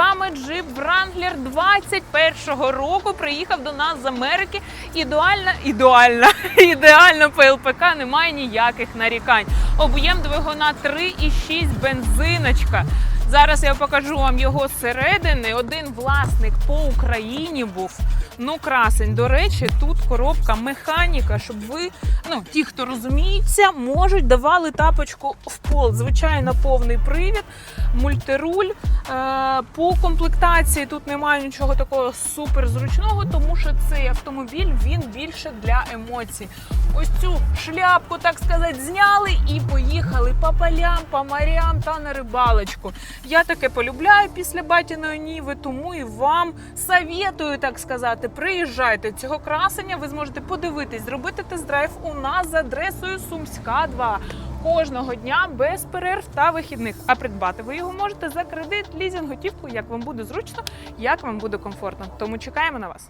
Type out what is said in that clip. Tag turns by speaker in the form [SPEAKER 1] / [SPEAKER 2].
[SPEAKER 1] вами джип Wrangler 21-го року. Приїхав до нас з Америки. Ідеальна, ідеальна, ідеально ПЛПК, немає ніяких нарікань. Об'єм двигуна 3,6 бензиночка. Зараз я покажу вам його зсередини. Один власник по Україні був. Ну, красень. До речі, тут коробка механіка, щоб ви, ну, ті, хто розуміється, можуть давали тапочку в пол. Звичайно, повний привід, мультируль. Е, по комплектації тут немає нічого такого суперзручного, тому що цей автомобіль він більше для емоцій. Ось цю шляпку, так сказати, зняли і поїхали по полям, по морям та на рибалочку. Я таке полюбляю після батіної ніви, тому і вам советую, так сказати, приїжджайте цього красення. Ви зможете подивитись, зробити тест-драйв у нас за адресою Сумська 2 кожного дня без перерв та вихідних. А придбати ви його можете за кредит, лізинг, готівку, як вам буде зручно, як вам буде комфортно. Тому чекаємо на вас.